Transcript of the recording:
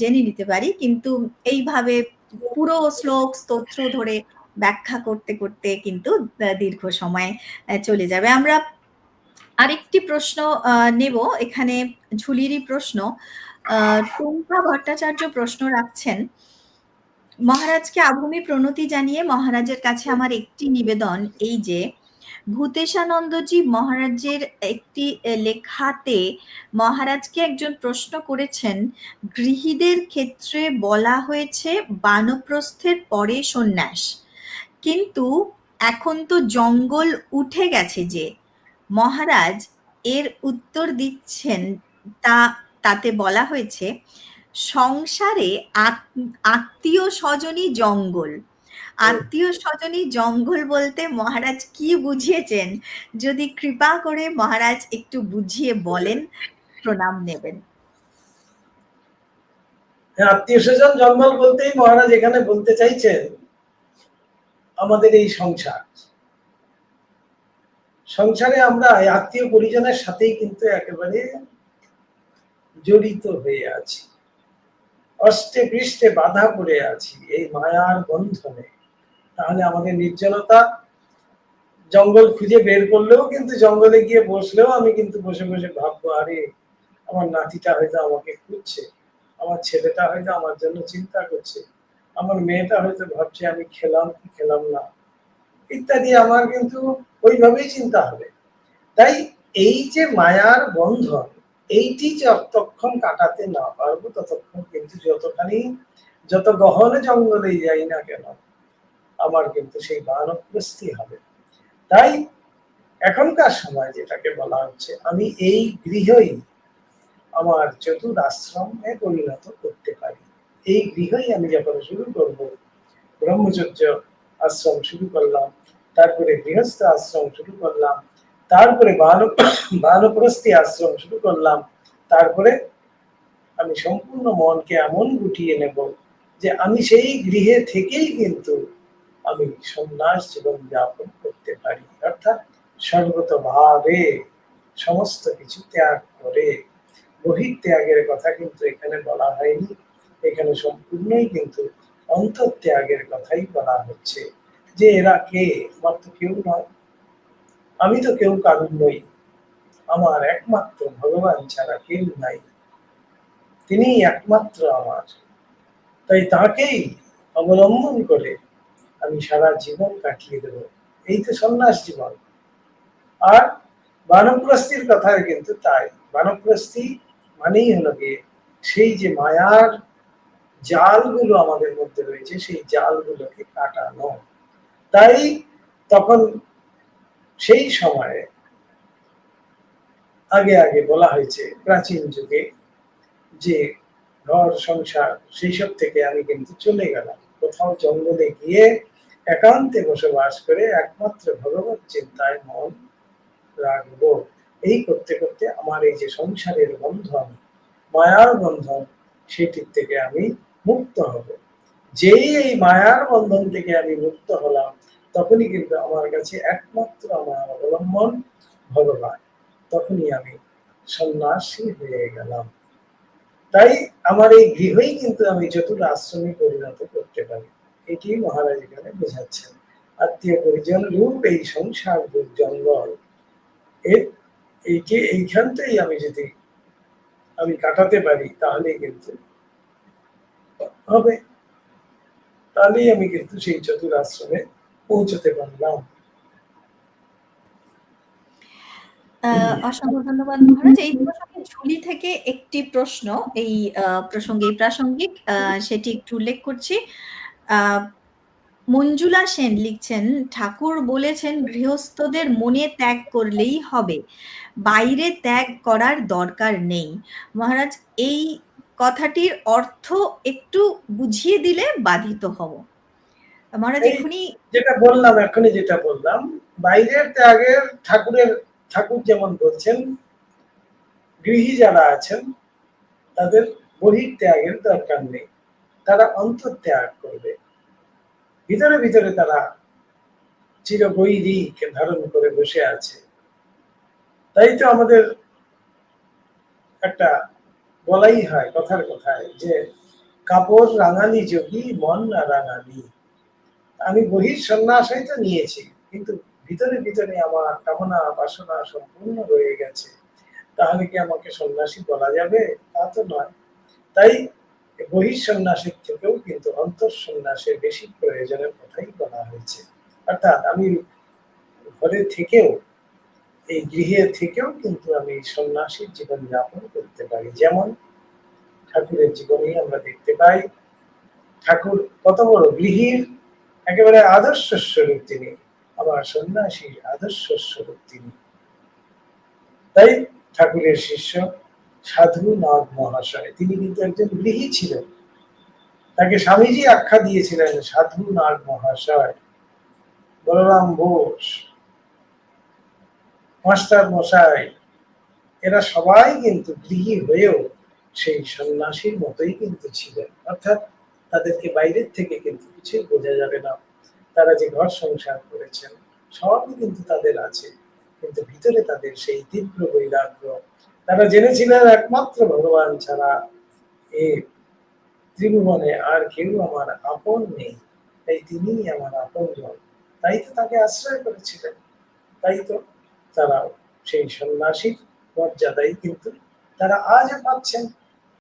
জেনে নিতে পারি। কিন্তু এইভাবে পুরো শ্লোক, স্তোত্র ধরে ব্যাখ্যা করতে করতে কিন্তু দীর্ঘ সময় চলে যাবে। আমরা আরেকটি প্রশ্ন নেব। এখানে ঝুলিরই প্রশ্ন টুম্পা ভট্টাচার্য প্রশ্ন রাখছেন, মহারাজকে আভূমি প্রণতি জানিয়ে মহারাজের কাছে আমার একটি নিবেদন, এই যে ভূতেশানন্দজি মহারাজের একটি লেখাতে মহারাজকে একজন প্রশ্ন করেছেন, গৃহীদের ক্ষেত্রে বলা হয়েছে বানপ্রস্থের পরে সন্ন্যাস। কিন্তু এখন তো জঙ্গল উঠে গেছে যে, মহারাজ এর উত্তর দিচ্ছেন তা, তাতে বলা হয়েছে, সংসারে আত্মীয় স্বজনই জঙ্গল। আত্মীয় স্বজনই জঙ্গল বলতে মহারাজ কি বুঝিয়েছেন? যদি কৃপা করে মহারাজ একটু বুঝিয়ে বলেন প্রণাম নেবেন। হ্যাঁ, আত্মীয় স্বজন জঙ্গল বলতেই মহারাজ এখানে বলতে চাইছেন আমাদের এই সংসার। সংসারে আমরা আত্মীয় পরিজনের সাথেই কিন্তু একেবারে জড়িত হয়ে আছি। অষ্টে পৃষ্ঠে বাধা পড়ে আছি, এই মায়ার বন্ধনে। তাহলে আমাদের নির্জনতা জঙ্গল খুঁজে বের করলেও কিন্তু জঙ্গলে গিয়ে বসলেও আমি কিন্তু বসে বসে ভাববো, আরে, আমার নাতিটা হয়তো আমাকে খুঁজছে, আমার ছেলেটা হয়তো আমার জন্য চিন্তা করছে, আমার মেয়েটা হয়তো ভাবছে আমি খেলাম কি খেলাম না। ইত্যাদি আমার কিন্তু ওইভাবেই চিন্তা হবে। তাই এই যে মায়ার বন্ধন এইটি যতক্ষণ কাটাতে না পারব, ততক্ষণ কিন্তু যতখানি, যত গহনে জঙ্গলে যাই না কেন, আমার কিন্তু সেই বানপ্রস্তি হবে। তাই এখনকার সময় যেটাকে বলা হচ্ছে, আমি এই গৃহই আমার চতুর আশ্রমে পরিণত করতে পারি। এই গৃহই আমি যখন শুরু করব, ব্রহ্মচর্য আশ্রম শুরু করলাম, তারপরে গৃহস্থ আশ্রম শুরু করলাম তারপরে বানপ্রস্থি আশ্রম শুরু করলাম। তারপরে আমি সম্পূর্ণ মনকে এমন গুটিয়ে নেব যে আমি সেই গৃহে থেকেই কিন্তু আমি সন্ন্যাস জীবন যাপন করতে পারি। অর্থাৎ সর্বতভাবে সমস্ত কিছু ত্যাগ করে। বহির্ত্যাগের কথা কিন্তু এখানে বলা হয়নি। এখানে সম্পূর্ণই কিন্তু অন্তর্ত্যাগের কথাই বলা হচ্ছে। যে এরা কে? আমার তো কেউ নয়। আমি তো কেউ কারণ নই। আমার একমাত্র ভগবান ছাড়া কেউ নাই। তিনি একমাত্র আমার। তাই তাকেই অবলম্বন করে আমি সারা জীবন কাটিয়ে দেব। এই তো সন্ন্যাস জীবন। আর বানপ্রস্থির কথা কিন্তু তাই। বানপ্রস্থি মানেই হলো গিয়ে সেই যে মায়ার জালগুলো আমাদের মধ্যে রয়েছে, সেই জালগুলোকে কাটানো। তাই তখন সেই সময়ে আগে আগে বলা হয়েছে প্রাচীন যুগে যে ঘর, সংসার সেই সব থেকে আমি কিন্তু চলে গেলাম। কোথাও জঙ্গলে গিয়ে একান্তে বসবাস করে একমাত্র ভগবত চিন্তায় মন রাখব। এই করতে করতে আমার এই যে সংসারের বন্ধন, মায়ার বন্ধন, সেটির থেকে আমি মুক্ত হব। যেই এই মায়ার বন্ধন থেকে আমি মুক্ত হলাম তখনই কিন্তু আমার কাছে একমাত্র আমার অবলম্বন ভগবান তখনই আমি সন্ন্যাসী হয়ে গেলাম। তাই আমার এই গৃহই কিন্তু আমি চতুর আশ্রমে পরিণত করতে পারি, এটি মহারাজ এখানে বোঝাচ্ছেন। আত্মীয় পরিজন রূপ এই সংসার জঙ্গল এর এইটি এইখানটাই আমি যদি আমি কাটাতে পারি তাহলে কিন্তু হবে। তাহলেই আমি কিন্তু সেই চতুর আশ্রমে পৌঁছতে পারলাম। অসংখ্য ধন্যবাদ মহারাজ। এই প্রসঙ্গে ঝুলি থেকে একটি প্রশ্ন, এই প্রসঙ্গে প্রাসঙ্গিক সেটি একটু উল্লেখ করছি। মঞ্জুলা সেন লিখছেন, ঠাকুর বলেছেন গৃহস্থদের মনে ত্যাগ করলেই হবে, বাইরে ত্যাগ করার দরকার নেই। মহারাজ, এই কথাটির অর্থ একটু বুঝিয়ে দিলে বাধিত হব। মহারাজ এখনই যেটা বললাম এখনই যেটা বললাম বাইরের ত্যাগের ঠাকুরের ঠাকুর যেমন বলছেন গৃহী যারা আছেন তাদের বহির ত্যাগের দরকার নেই। তারা অন্তর ত্যাগ করবে। ভিতরে ভিতরে তারা চিরবৈরীকে ধারণ করে বসে আছে। তাই তো আমাদের একটা বলাই হয় কথার কথায় যে কাপড় রাঙালি যোগী মন না রাঙালি। আমি বহির সন্ন্যাস হয়তো নিয়েছি, কিন্তু ভিতরে ভিতরে আমার কামনা বাসনা সম্পূর্ণ রয়ে গেছে। তাহলে কি আমাকে সন্ন্যাসী বলা যাবে? তা তো নয়। তাই বহির সন্ন্যাসের থেকেও কিন্তু অন্তর সন্ন্যাসের বেশি প্রয়োজনের কথাই বলা হয়েছে। অর্থাৎ আমি ঘরে থেকেও, এই গৃহে থেকেও কিন্তু আমি সন্ন্যাসীর জীবন যাপন করতে পারি। যেমন ঠাকুরের জীবনেই আমরা দেখতে পাই। ঠাকুর কত বড় গৃহীর একেবারে আদর্শ স্বরূপ তিনি আবার সন্ন্যাসীর আদর্শ স্বরূপ তিনি। তাই ঠাকুরের শিষ্য সাধু নাগ মহাশয়, তিনি কিন্তু একজন গৃহী ছিলেন। তাকে স্বামীজি আখ্যা দিয়েছিলেন, সাধু নাগ মহাশয়, বলরাম বোস, মাস্টার মশাই, এরা সবাই কিন্তু গৃহী হয়েও সেই সন্ন্যাসীর মতোই কিন্তু ছিলেন। অর্থাৎ তাদেরকে বাইরের থেকে কিন্তু কিছুই বোঝা যাবে না। তারা যে ঘর সংসার করেছেন, সবই কিন্তু তাদের আছে। কিন্তু ভিতরে তাদের সেই তীব্র বৈরাগ্য। তারা জেনেছিলেন একমাত্র ভগবান ছাড়া এ ত্রিভুবনে আর কেউ আমার আপন নেই। তাই তিনিই আমার আপন জন তাই তো তাকে আশ্রয় করেছিলেন। তাই তো তারা সেই সন্ন্যাসীর মর্যাদাই কিন্তু তারা আজও পাচ্ছেন।